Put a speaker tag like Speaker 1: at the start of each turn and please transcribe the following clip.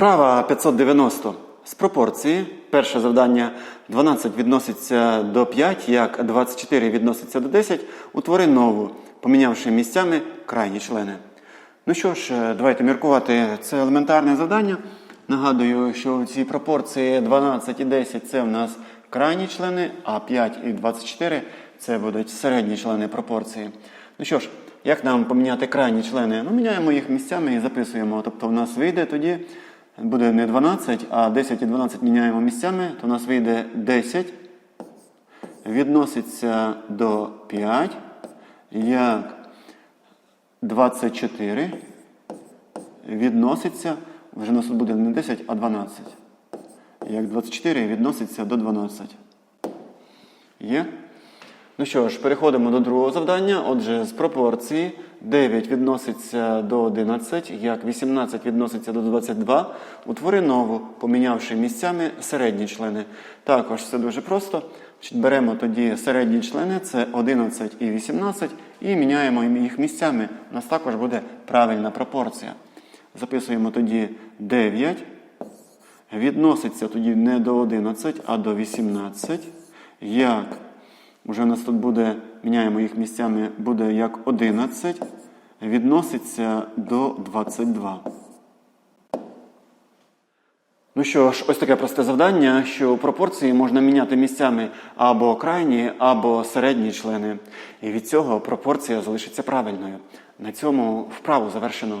Speaker 1: Вправа 590. З пропорції. Перше завдання 12 відноситься до 5, як 24 відноситься до 10. Утвори нову, помінявши місцями крайні члени. Ну що ж, е, давайте міркувати. Це елементарне завдання. Нагадую, що в цій пропорції 12 і 10 це в нас крайні члени, а 5 і 24 це будуть середні члени пропорції. Ну що ж, як нам поміняти крайні члени? Ну, міняємо їх місцями і записуємо. Тобто в нас вийде тоді, буде не 12, а 10 і 12 міняємо місцями, то в нас вийде 10 відноситься до 5, як 24 відноситься, вже у нас буде не 10, а 12. Як 24 відноситься до 12. Є? Ну що ж, переходимо до другого завдання. Отже, з пропорції 9 відноситься до 11, як 18 відноситься до 22. Утвори нову, помінявши місцями середні члени. Також все дуже просто. Беремо тоді середні члени, це 11 і 18, і міняємо їх місцями. У нас також буде правильна пропорція. Записуємо тоді 9. Відноситься тоді не до 11, а до 18. Як Уже у нас тут буде, міняємо їх місцями, буде як 11, відноситься до 22. Ну що ж, ось таке просте завдання, що пропорції можна міняти місцями або крайні, або середні члени. І від цього пропорція залишиться правильною. На цьому вправу завершено.